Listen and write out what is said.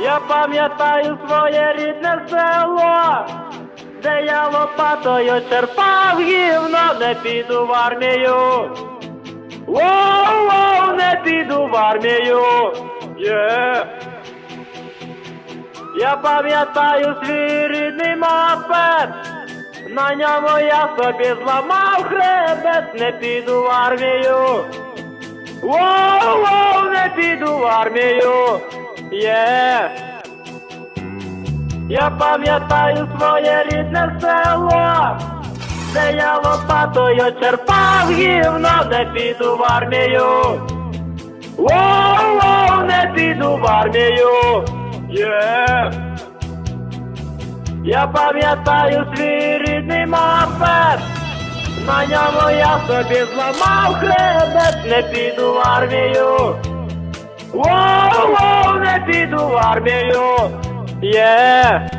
Я пам'ятаю своє рідне село, де я лопатою черпав гівно, не піду в армію. Воу-воу, не піду в армію. Є. Я пам'ятаю свій рідний мопед, на ньому я собі зламав хребет, не піду в армію. Воу-воу, не піду в армію. Є. Я пам'ятаю своє рідне село, де я лопатою черпав гівно, не піду в армію. Воу-воу, не піду в армію. Є. Я пам'ятаю свій рідний мопед, на ньому я собі зламав хребет, не піду в армію. Воу-воу, не піду в армію. Є.